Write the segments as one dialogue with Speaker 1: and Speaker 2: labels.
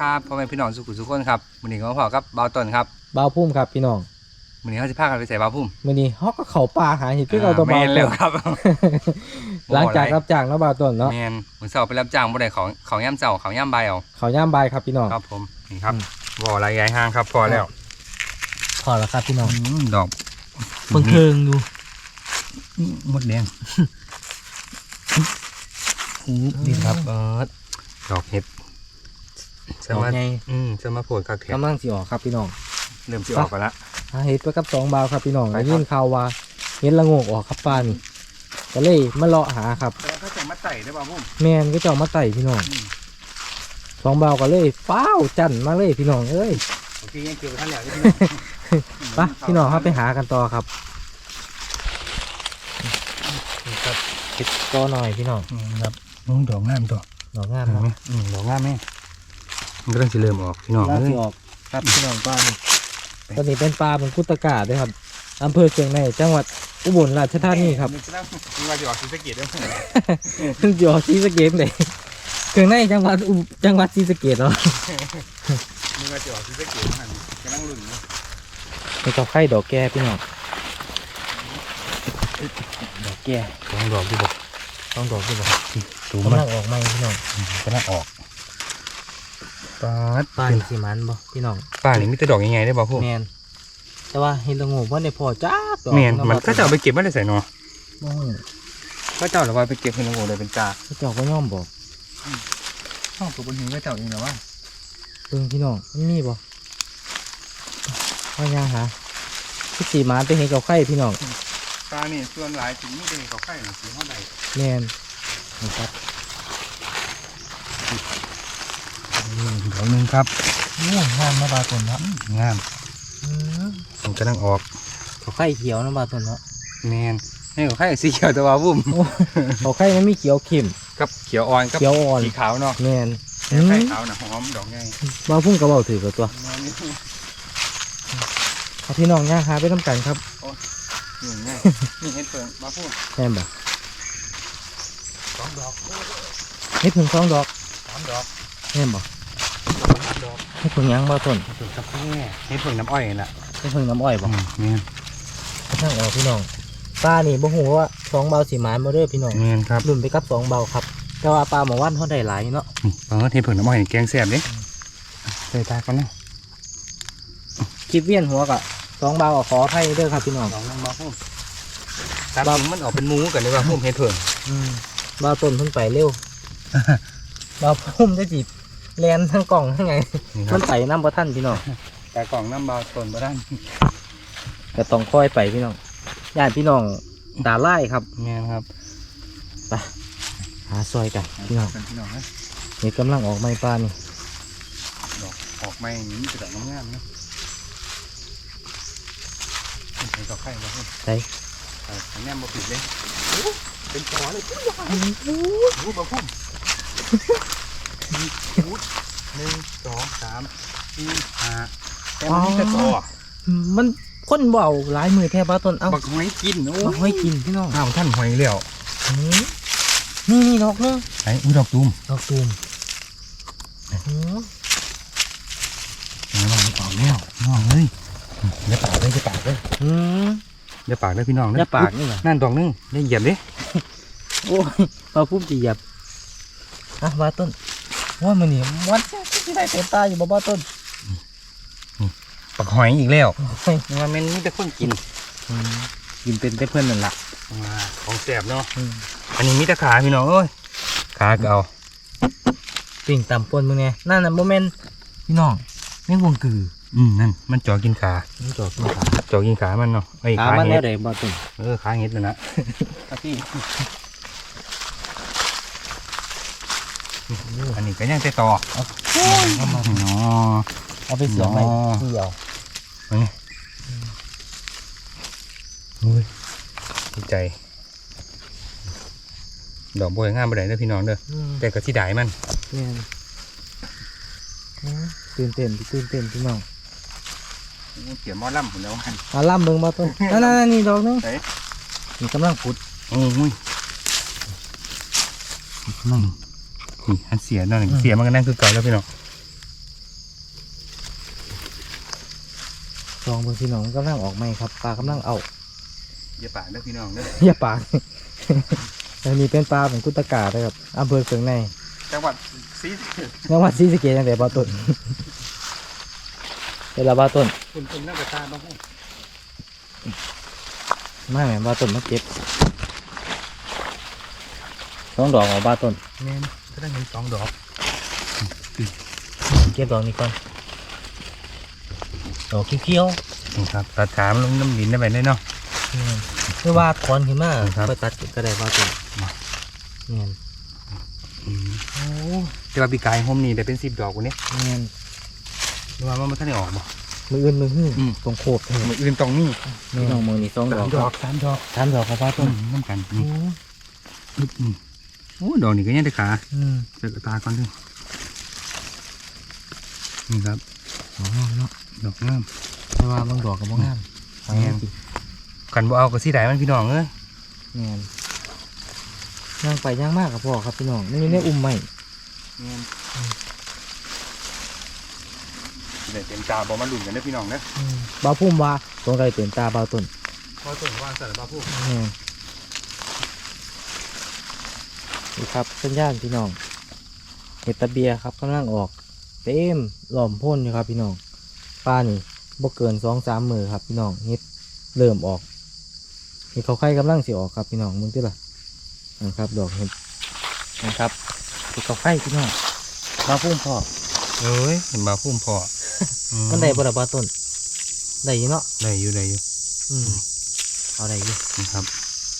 Speaker 1: วัสดีครับพ่อแม่พี่น้องสุขุมสุขคนครับวันนี้ก็มาพอกับเบาต้นครับ
Speaker 2: บ่าวพุ่มครับพี่น้อง
Speaker 1: วันนี้เขาจะพากันไปใส่เบาพุ่ม
Speaker 2: มื้อนี้เฮาก็เข้าป่าหาเห็ดคือเราตัว
Speaker 1: แม
Speaker 2: บ่าวนต้
Speaker 1: แล้ว
Speaker 2: น
Speaker 1: ครับ
Speaker 2: หลังจากรับจ้างแล้วบ่าวต้นเนาะ
Speaker 1: แมนมือเสาไปรับจ้างบ่ได้เขาเขาย่ำเสาเขาย่ำใบเอา
Speaker 2: เขาย่ามบายครับพี่น้อง
Speaker 1: ครับผมนี่ครับ
Speaker 2: อืม
Speaker 1: บ่อไรใหญ่ห้างครับ พอแล้ว
Speaker 2: พอแล้วครับพี่น้อง
Speaker 1: อืมดอก
Speaker 2: เพิ่งเคิงอยู่
Speaker 1: มดแดง
Speaker 2: นี่ครับเออ
Speaker 1: ดอกเห็ด จะ
Speaker 2: ดอก
Speaker 1: มา
Speaker 2: ใหญ่
Speaker 1: อืมจะมาโผล่กักเห็ด
Speaker 2: กำลังสิออกครับพี่น้อง
Speaker 1: เริ่มสิออกไปละ
Speaker 2: หาเห็ดไปกับสองบ่าวครับพี่น้อง
Speaker 1: ไปครับ
Speaker 2: ได้ยินข่าวว่าเห็ดละโงกออกครับป้านี่ก็เลยมาเลาะหาครับ
Speaker 1: แต่เขาจะมาไต่ได้เบาพุ่ม
Speaker 2: แมนก็จะเอามาไต่พี่น้อง
Speaker 1: อืม
Speaker 2: สองบ่าวก็เลยฟ้าวจันมาเลยพี่น้องเอ้ย
Speaker 1: โอเคยังเกี่ยวกับท่านแล้วที่
Speaker 2: ไปพี่น้องครับไปหากันต่อครับนี่ครับเห็ดก็หน่อยพี่น้อง
Speaker 1: อืมครับน้องดอกงามตัว
Speaker 2: ดอกงาม
Speaker 1: เห็น
Speaker 2: เนาะ
Speaker 1: ไหมอืมดอกงามแม่ มันก็เริ่มจะเริ่มออกพี่น้อง
Speaker 2: ล่า
Speaker 1: เอ้
Speaker 2: สิ
Speaker 1: ย
Speaker 2: ออกครับพี่น้องป้านี่ตอนนี้เป็นปลาเป็นกุตกาด้วยครับอำเภอเชียงในจังหวัดอุบลราชธานีครับ
Speaker 1: มีว่าจะออกศรีสะเกดด้วย
Speaker 2: อยู่ศรีสะเกดเลยเชียงในจังหวัดอุจังหวัดศรีสะเกดเนาะ
Speaker 1: มีว่าจะออกศรีสะเกดหันกำลังลุ้นอยู่
Speaker 2: นี่ก็ไข่ดอกแก่พี่น้องดอกแก่
Speaker 1: ลองดอกดูบ่
Speaker 2: ต้องดอกด้วยบ่
Speaker 1: ตูม
Speaker 2: กำ
Speaker 1: มั
Speaker 2: ลั
Speaker 1: น
Speaker 2: งออกใหม่พี่น้อง
Speaker 1: กำลังออก ปาด
Speaker 2: ปลานี่สีมันบ่พี่น้อง
Speaker 1: ป้านี่มีแต่ดอกยังไงได้บ่พวก
Speaker 2: แมนแต่ว่าเห็ดละโงูว่าในพอจ้าดอก
Speaker 1: เมียน
Speaker 2: นาะ
Speaker 1: มันก็จะเอาไปเก็บไว้ได้ใส่เนาะ
Speaker 2: บ่ฮู้
Speaker 1: ก็เจ้าหรือว่าไปเก็บให้น้องโอเลยเป็นกา
Speaker 2: เขาเจ้าก็ย่อมบอก
Speaker 1: ห้องตัวบนหินก็เจ้าเองเหรอวะ
Speaker 2: เบิ่งพี่น้องมันมีบ่ว่ายังหาพี่สีมันไปเห็นกับไข่พี่น้อง
Speaker 1: ปลานี่ส่วนหลายถึงนี่เป็นเขาไข่หรือสีห้อใด
Speaker 2: แมนนี่ครับ
Speaker 1: ดอกหนึ่งครับ
Speaker 2: ง่วงงามนะบาตนเนาะ
Speaker 1: งามมันกำลังออก
Speaker 2: เขาไข่เขียวนะบาตนเนาะ
Speaker 1: แมนให้เขาไข่สีเขียวแต่ว่าวุ้ม
Speaker 2: เขาไข่มันมีเขียวเข้ม
Speaker 1: กับเขียวอ่อนกับ
Speaker 2: เขียวอ่อน
Speaker 1: สีขาวเนาะ
Speaker 2: แมน
Speaker 1: แต่ไข่ขาวน่ะหอมดอกไง
Speaker 2: บาพุ่งกระเบาถือกับตัวเอาพี่น้องย่างหาไปน้ำกันครับ
Speaker 1: นี่ไงนี่เห็ดเปิงมาพูด
Speaker 2: แม่นบ่
Speaker 1: สองดอก
Speaker 2: ให้ถึงสองดอก
Speaker 1: สามดอก
Speaker 2: แม่นบ่
Speaker 1: สามดอก
Speaker 2: ให้ถึงยังบาต้น
Speaker 1: เห็ดเปิงกาแฟเห็ดเปิงน้ำอ้อยน่ะ
Speaker 2: ให้ถึงน้ำอ้อยบ่
Speaker 1: อืมแม่น
Speaker 2: ช่างออกพี่น้องปลานี่บ่ฮู้ว่าสองเบาสีหมานบ่เด้อพี่น้อง
Speaker 1: แม่นครับ
Speaker 2: รุ่นไปกับสองเบาครับ แต่ว่าปลาหมอว่านเขาได้หลายเนาะ
Speaker 1: นี่เปิงเห็ดเปิงน้ำอ้อยนี่แกงแซ่บเด้ใส่ตาก่อนนะ
Speaker 2: คลิปเวียนหัวกะสองเบาก็ขออภัยเด้อครับพี่น้อง
Speaker 1: ลองลงมาพูดตามจริงมันออกเป็นหมูกันเลยว่าพุ่มเห็ดเปิง
Speaker 2: อืมเบาต้นเพิ่นไปเร็วเบาพุ่มจะจีบ แลนทั้งกล่องทั้งไง
Speaker 1: นี่ค
Speaker 2: มั
Speaker 1: รับ
Speaker 2: นไปน้ำบ่ทันพี่น้อง
Speaker 1: แต่กล่องน้ำบาต้นบาด้าน
Speaker 2: ก็ต้องคอยไปพี่น้องญาติพี่น้องตาไล่ครับ
Speaker 1: แม่นครับ
Speaker 2: หาซอยกันพี่น้อง
Speaker 1: กันพี่น้องนะ
Speaker 2: นี่กำลังออกไม้ปลานี่
Speaker 1: ดอกออกไม่นี้จะดอกงามๆนะเห็นดอกไข่มาพูด
Speaker 2: ใส่
Speaker 1: ใส่แนมมาปิดเลยเป็นตอเลยรู้ป่ะพุ่ม หนึ่งสองสามสี่ห้าแต่มันมีแต่ตอ
Speaker 2: มันคนเบเอาหลายมือแทบปลาต้นเอ้า
Speaker 1: บักหอยกินโอ้
Speaker 2: มาห้อยกินพี่น้อง
Speaker 1: ข้าวท่านหอยแล้ว
Speaker 2: อืมนี่นี่ดอกเนึง
Speaker 1: ไอ้อุ้ยดอกตูม
Speaker 2: ดอกตูมอืม
Speaker 1: น้องออกแล้วน้องเลยอย่าปากเลยอย่าปากเลย
Speaker 2: อืม
Speaker 1: อย่าปากเลยพี่น้อง
Speaker 2: อย่าปากนี่เหรอ
Speaker 1: นั่นดอกนึงได้เหยียบดิ
Speaker 2: โอ้ยปลาพุ่มจีหยับอะบ้าต้น ว่ามันนี่วันที่ได้เต็มตาอยู่บ่บ้าต้น
Speaker 1: ปักหอยอีกแล้ว
Speaker 2: เฮ้ย
Speaker 1: ว่าแมันมีแต่คนกิน
Speaker 2: อืมกินเป็นแต่เพื่อนนั่นล่ะ
Speaker 1: อ่าของแสบเนาะ
Speaker 2: อืม
Speaker 1: อันนี้มีแต่ขาพี่น้องเอ้ยขาก็เอา
Speaker 2: ปิ่งตำปนมึงไงนั่นน่ะโมเมนพี่น้องแม่งวงกือ
Speaker 1: อืมนั่นมันจ่อกินขา
Speaker 2: มันจอกกินขา
Speaker 1: จ่อกินขามันเนาะไอ้ย
Speaker 2: ขา
Speaker 1: ขา
Speaker 2: มัน
Speaker 1: เห็
Speaker 2: แล้
Speaker 1: ด
Speaker 2: วเด้บ้าต้น
Speaker 1: เออขาเห็ดเลยนะพี่ อันนี้ก็ยังแต่ต่อ
Speaker 2: เอา
Speaker 1: เนาะ
Speaker 2: เอาไปเสียบไป
Speaker 1: อ๋อ
Speaker 2: เดียว
Speaker 1: โอ้ยดีใจ ดอกบัวงามไปไหนเด้อพี่น้องเด้อ
Speaker 2: อืม
Speaker 1: แต่ก็ที่ได้มัน
Speaker 2: แม่นอืมตื่นเต้นตื่นเต้นพี่น้อง
Speaker 1: เขียนมอล่ำผมแล้วมัน
Speaker 2: มาล่ำเบิ่งบ้าต้นนั่นๆๆนี่ดอกหนึง
Speaker 1: ไหน
Speaker 2: นี่กำลังพุด
Speaker 1: โอ้ยนั่น นี่หันเสียนั่นเสียมันก็นั่งคือเก่าแล้วพี่น้อง
Speaker 2: ลองเบิ่งพี่น้องกำลังออกไหมครับปลากำลังเอา
Speaker 1: อย่าปากเด้อพี่น้องเด้อ
Speaker 2: อย่าปากแล้วนี่เป็นปลาของกุตกาเลยครับอำเภอเสิงใน
Speaker 1: จังหวัดซี
Speaker 2: จังหวัดซีสเกตตั้งแต่บ้าต้นเป็นลาบ้าต้น
Speaker 1: คุณคุณน่าจะตาบ้าง
Speaker 2: ไม่แม่บ้าต้นมาเก็บต้องดอกของบ้าต้น
Speaker 1: แม่ ก็ได้เงินสองดอก
Speaker 2: เก็บดอกนี้ก่อนดอกเขียว
Speaker 1: นี่ครับตัดถามลงน้ำดินได้ไปได้เนาะ
Speaker 2: ๆคือว่าถอนขึ้นมา
Speaker 1: ครับ
Speaker 2: ไปตัดก็ได้บาต้น
Speaker 1: มา
Speaker 2: เนี่ย
Speaker 1: โอ้แต่ว่าปีกายโฮมนี่ได้เป็นสิบดอกกว่านี้
Speaker 2: เนี่ย
Speaker 1: ดูว่ามันไม่ทันได้ออกบ่
Speaker 2: มืออื่นมือหื้ออ
Speaker 1: ม
Speaker 2: ตรงโคบเถ
Speaker 1: มืออื่นตรงนี้
Speaker 2: นี่น้องมือนี่สองด
Speaker 1: สา
Speaker 2: อ
Speaker 1: ม
Speaker 2: ก
Speaker 1: ดอกสามดอก
Speaker 2: สามดอกของบา
Speaker 1: ต้
Speaker 2: ต้
Speaker 1: น
Speaker 2: น
Speaker 1: น้ำกัน
Speaker 2: โอ้
Speaker 1: นี่อึ๊บนี่ โอ้ดอกนี่ก็ยังได้ขา
Speaker 2: อืม
Speaker 1: เจอกระตาก่อนดินี่ครับ
Speaker 2: สองงามเนาะ
Speaker 1: ดอกงาม
Speaker 2: แต่ว่าบางดอกก็บ่งาม
Speaker 1: แม่นกันบ่เอาก็สิได้มันพี่น้องเอ้ย
Speaker 2: แม่นย่างไปย่างมากกับพ่อครับพี่น้องนี่อยู่ในอุ้มใหม่
Speaker 1: เดี๋ยวเต็มตาบ่มาลุ้นกันเด้อพี่น้องเด้อ
Speaker 2: บ่าวพุ่มว่าตรงใดตื่นตาบ่าวต้น
Speaker 1: พอต้นว่าสารบ้าพูด
Speaker 2: แม่ นนี่ครับสัญญาณพี่น้องเห็ดตะเบียครับกำลังออกเต็มหล่อมพ่นอยู่ครับพี่น้องป้านี่บ่เกินสองสามมือครับพี่น้องเห็ดเริ่มออกเห็ดเขาไข่กำลังสิออกครับพี่น้องมึงติล่ะนะครับดอกเห็ดนะครับเห็ดเขาไข่พี่น้องบ่าวพุ่มพ่อ
Speaker 1: เอ้ยเห็นบ้าพูดพออื
Speaker 2: มันได้บ่ล่ะบ่าวต้นได้อยู่เนาะ
Speaker 1: ได้อยู่ได้อยู่
Speaker 2: อืมเอาได้อยู่
Speaker 1: นะครับ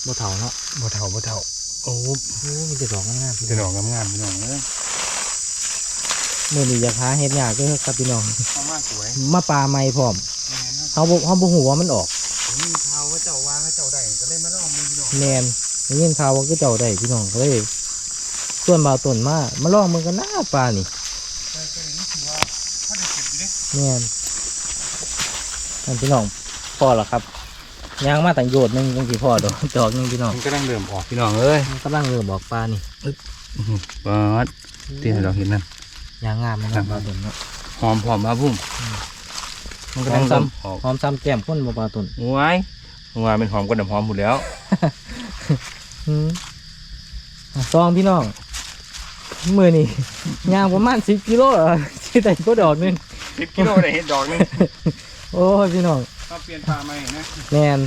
Speaker 2: บ่เฒ่าเนาะ
Speaker 1: บ่เท่าบ่เท่า โอ้
Speaker 2: โอ้มีแต่ดอกงามๆพี่
Speaker 1: จะด
Speaker 2: น้
Speaker 1: อ
Speaker 2: อง
Speaker 1: กงามๆพี่น้องเอ้ย
Speaker 2: มื้อนี้อยากหาเห็ดยากเด้อครับพี่น้อง
Speaker 1: เอามาสวย
Speaker 2: มาปลาใหม่พร้อม
Speaker 1: แม่นครับ
Speaker 2: เฮาบ่เฮาบ่ฮู้ว่ามันออก
Speaker 1: ผมมีข่าวว่าเจ้าว่าให้เจ้าได้ก็เลยมาลองมึงพี่น้อง
Speaker 2: แม่นได้ยินข่าวว่าคือเจ้าได้พี่น้องก็เลยส่วนบ่าวต้นมามาลองมึงกันนะปลานี่
Speaker 1: แต่ก็เลยรู้สึกว่าถ้าได้เก็บอยู่เด้
Speaker 2: แม่นนั่นพี่น้องพอแล้วครับ ยางมาตั้งโยดหนึงจังสิพอดอกดอกหนึงพี่น้อง
Speaker 1: มันก็ต้องเริ่มออกพี่น้องเอ้ย
Speaker 2: มันกำลังเริ่มออกปลานี่
Speaker 1: อื้อหือเปิดตีให้เราเห็นนั่น
Speaker 2: ยางงามนะค
Speaker 1: ครั
Speaker 2: รับบบ่าวต้นเนาะ
Speaker 1: หอมหอมบ้าพุ่มมันก็ต้อง
Speaker 2: หอมซ้ำ
Speaker 1: เริ่มออก
Speaker 2: หอมซ้ำแก้มคนบ่บ่าวต้น
Speaker 1: ว้ายว่าเป็นหอมกว่าน้ำหอมหมดแล้ว
Speaker 2: อืมอะซองพี่น้องมื้อนี้ยางประมาณ10กิโลเหรอสิได้ก็ดอกหนึง
Speaker 1: สิบกิโลได้เห็ดดอกนึง
Speaker 2: โอ้ยพี่น้อง
Speaker 1: ก็เปลี่ยนปลาใหม่นะ
Speaker 2: แมน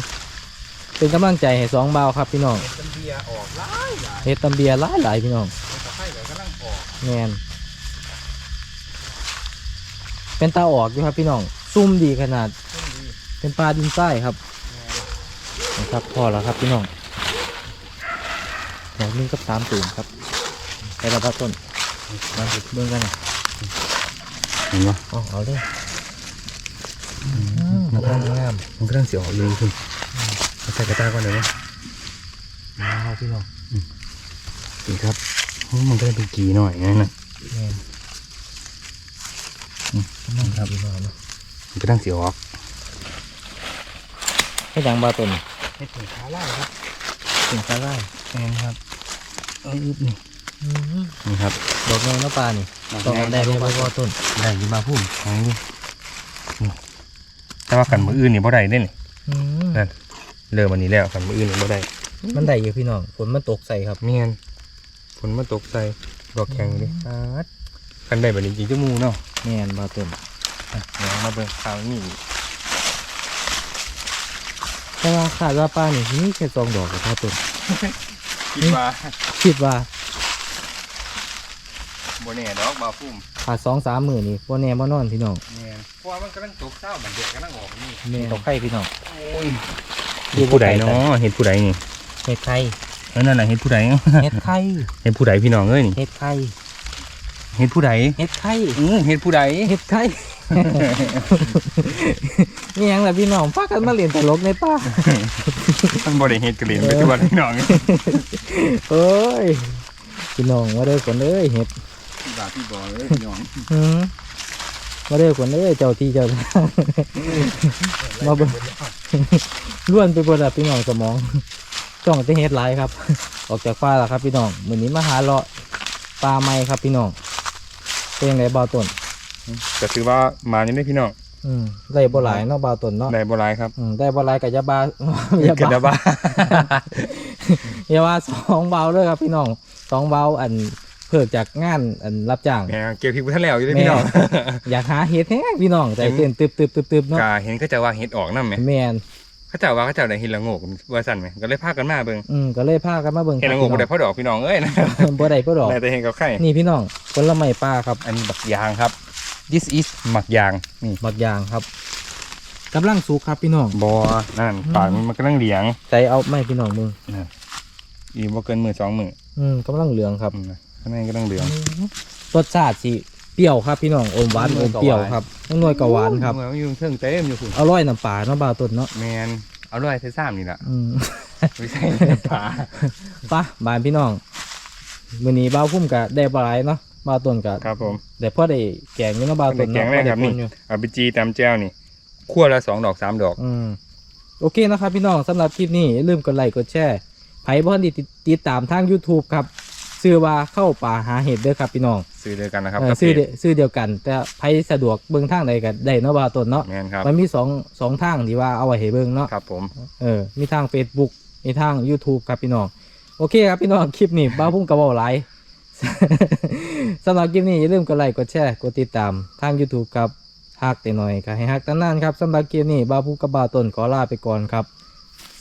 Speaker 2: เป็นกำลังใจให้สองเบาวครับพี่น้อง
Speaker 1: เป็นเบียร์ออกหลายหลาย
Speaker 2: เฮ็ดตำเบียร์หลายหลายๆพี่น้อง
Speaker 1: ตะไคร้ก็กำลังออก
Speaker 2: แมนเป็นตาออกอยู่ครับพี่น้องซุ่มดีขนาด
Speaker 1: ขึ้นดี
Speaker 2: เป็นปลาดินใต้ครับ
Speaker 1: แม่
Speaker 2: นะครับพอแล้วครับพี่น้องดอกหนึงกับสามตูมครับไปแล้วพัดต้นมาเบิ่งกันนะ
Speaker 1: เห็นปะ
Speaker 2: เอาเอาเลย
Speaker 1: มันกำลังงามมันกำลังเสียออกเลยคุณเอาใส่กระตาก่อนเลยวะ
Speaker 2: มาครับพี่น้อง
Speaker 1: นี่ครับโอ้มันก็ได้เป็นกีหน่อยไงนะ
Speaker 2: แมนกำลังครับพี่น้องเนาะ
Speaker 1: มันกำลังเสียออก
Speaker 2: ให้ดังบาวต้น
Speaker 1: ให้ถึงขาล่าครับ
Speaker 2: ถึงซาไล่
Speaker 1: แม่นครับเอ้ยนี่
Speaker 2: อืม
Speaker 1: นี่ครับ
Speaker 2: ดอกแมงน้ำปลานี่ต้องเอาได้เลยบาวต้น
Speaker 1: ได้อยินมาพุ่มของนี่นี่ แต่ว่ากันมืออื่นนี่บ่ได้เด้นี่
Speaker 2: อืม
Speaker 1: นั่นเริ่มวันนี้แล้วกันมืออื่นนี่บ่ได้
Speaker 2: มันได้อยู่พี่น้องฝนมันตกใส่ครับ
Speaker 1: เมียนฝนมาตกใส่ดอกแข็งดิอาดกันได้แบบนี้จริงๆจะมูเนาะ
Speaker 2: แม่นบาต้น
Speaker 1: อะเดี๋ยวมาเบิ่งข่าวนี่อีก
Speaker 2: แต่ว่าขาดว่าป้านี่มีแค่สองดอกกับบาต้น
Speaker 1: คิดว่า
Speaker 2: คิดว่า
Speaker 1: บ่แน่ดอกบ่าพุ่ม
Speaker 2: ขาดสองสามหมื่นนี่พ่แน่บ่นอนพี่น้อง
Speaker 1: แม่นเพราะว่ามันกำลังตกเศร้าเหมือนเด็กกำลังออกนี่
Speaker 2: แม่ตกไข่พี่น้อง
Speaker 1: โอ้ยเห็ดผู้ใดเนาะเห็ดผู้ใดนี่
Speaker 2: เห็ดไข่
Speaker 1: เออนั่นน่ะเห็ดผู้ใด
Speaker 2: เห็ดไข่
Speaker 1: เห็ดผู้ใดพี่น้องเอ้ยนี่
Speaker 2: เห็ดไข่
Speaker 1: เห็ดผู้ใด
Speaker 2: เห็ดไข่
Speaker 1: อือเห็ดผู้ใด
Speaker 2: เห็ดไข่นี่ยังล่ะพี่น้องพากันมาเล่นตลกในป่า
Speaker 1: มันบ่ได้เห็ดกระเหรียญไปที่บ้านพี่น้อง
Speaker 2: เอ้ยพี่น้องมาเด้อคนเอ้ยเห็ดา
Speaker 1: พี่บ่เอ้ยพี่น้อง
Speaker 2: หืมมาเด้อคนเอ้ยเจ้าที่เจ้าทางมาเบิ่งล้วนไปบนอะพี่น้องสมองจ้องจะเฮ็ดไรครับ ออกจากฟ้าแล้วครับ พี่น้องมือนี้มาหาเลาะปลาไม้ครับ พี่น้องเป็นยังไงบ่าวต้น
Speaker 1: ก็ถือว่ามานี่ได้พี่น้อง
Speaker 2: อืมได้บ่หลายเนาะบ่าวตนเนาะ
Speaker 1: ได้บ่หลายครับ
Speaker 2: อืมได้บ่หลายกับยาบายา
Speaker 1: กัน
Speaker 2: บา
Speaker 1: นะบ้า
Speaker 2: ยาว่าสองเบาเลยครับ พี่น้องสองเบาอัน เพิกจากงานอันรับจ้าง
Speaker 1: แหมเกี่ยวพริกบ่ทันแล้วอยู่เด้อพี่น้อง
Speaker 2: อยากหาเห็ดแห้งพี่น้องใจเต้นตึบตึบตึบตึบเนาะ
Speaker 1: กาเห็นเขาเจะว่าเห็ดออกนำแหม
Speaker 2: แมน
Speaker 1: เขาเจ้าว่าเขาเจ้าได้เห็ดละโงกว่าซั่นแหมก็เลยพากันมาเบิ่ง
Speaker 2: อืมก็เลยพากันมาเบิ่ง
Speaker 1: เห็ดละโงกบ่ได้พอดอกพี่น้องเอ้ยนะ
Speaker 2: บ่ได้บ่ดอก
Speaker 1: ได้แต่เห็ดกับไข่
Speaker 2: นี่พี่น้องผลไม้ป่าครับ
Speaker 1: อันนี้บักยางครับ this is หมักยางนี่
Speaker 2: บักยางครับกำลังสุกครับพี่น้อง
Speaker 1: บ่นั่นปากมันมันกำลังเหลียง
Speaker 2: ใจเอาไม่พี่น้องมึง
Speaker 1: อีกบ่เกินมือสองมือ
Speaker 2: อืมกำลังเหลืองครับ
Speaker 1: อืม ข้างในกำลังเหลือง
Speaker 2: รสชาติสิเปรี้ยวครับพี่น้องอมหวาน
Speaker 1: หน่
Speaker 2: อ
Speaker 1: วย
Speaker 2: ม
Speaker 1: กับ
Speaker 2: เปรี้ยว
Speaker 1: หวาน
Speaker 2: ครับน้องหน่วยกับหวานครับ
Speaker 1: เออยู่เครื่องเต็มอยู่คุณ
Speaker 2: อร่อยน้ำปลาเนาะบาวต้นเนาะ
Speaker 1: แมนเอาด้วยใส่ซ้ำนี่ล่ะ
Speaker 2: อืม
Speaker 1: ไม่ใช่น้ำปลา
Speaker 2: ปะบานพี่น้องมื้อนี้บ่าวพุ่มก็ได้บ่หลายเนาะบ่าวต้นก็
Speaker 1: ครับผม
Speaker 2: แต่พอได้แกงอยู่เนาะบ่าวต้น
Speaker 1: ได้แกง
Speaker 2: เนาะ
Speaker 1: แรกครับ
Speaker 2: พอ
Speaker 1: นี่
Speaker 2: ได้ปอยู่
Speaker 1: เอาไปจีตามแจ้วนี่ขั้วละสองดอกสามดอก
Speaker 2: อืมโอเคนะครับพี่น้องสำหรับคลิปนี้อย่าลืมกดไลค์กดแชร์ไผบ่ทันได้ติดติดตามทาง YouTube ครับ ชื่อว่าเข้าป่าหาเห็ดเด้อครับพี่น้อง
Speaker 1: ซื้อเลยกันนะครับ
Speaker 2: เออ
Speaker 1: กับ
Speaker 2: ชื่อ
Speaker 1: เพ
Speaker 2: เดี
Speaker 1: จ
Speaker 2: ยวชื่อเดียวกัน แต่ไผสะดวกเบิ่งทางใดก็ได้เนาะบ่าวต้นเนาะ
Speaker 1: แมนครับ
Speaker 2: มันมีสองสองทางที่ว่าเอาไว้ให้เบิ่งเนาะ
Speaker 1: ครับผม
Speaker 2: เออมีทาง Facebook มีทาง YouTube ครับพี่น้องโอเคครับพี่น้องคลิปนี้บ้าพุ่งกระบอกหลาย สำหรับคลิปนี้อย่าลืมกดไลค์กดแชร์กดติดตามทาง YouTube ครับฮักแต่หน่อยก็ให้ฮักตั้งนานครับสำหรับคลิปนี้บ้าพุ่งกระบาต้นขอลาไปก่อนครับ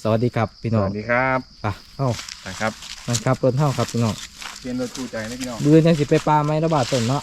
Speaker 2: สวัสดีครับพี่
Speaker 1: ส
Speaker 2: น้อง
Speaker 1: วัสดีครับ
Speaker 2: ไปเอ้า
Speaker 1: นะครับ
Speaker 2: มันครับรถเท่าครับพี่น้อง
Speaker 1: เปลี่ยนรถคู่ใจนะพี่น้อง
Speaker 2: ดูยังสิไปปลาไหมระบาดต้นเนาะ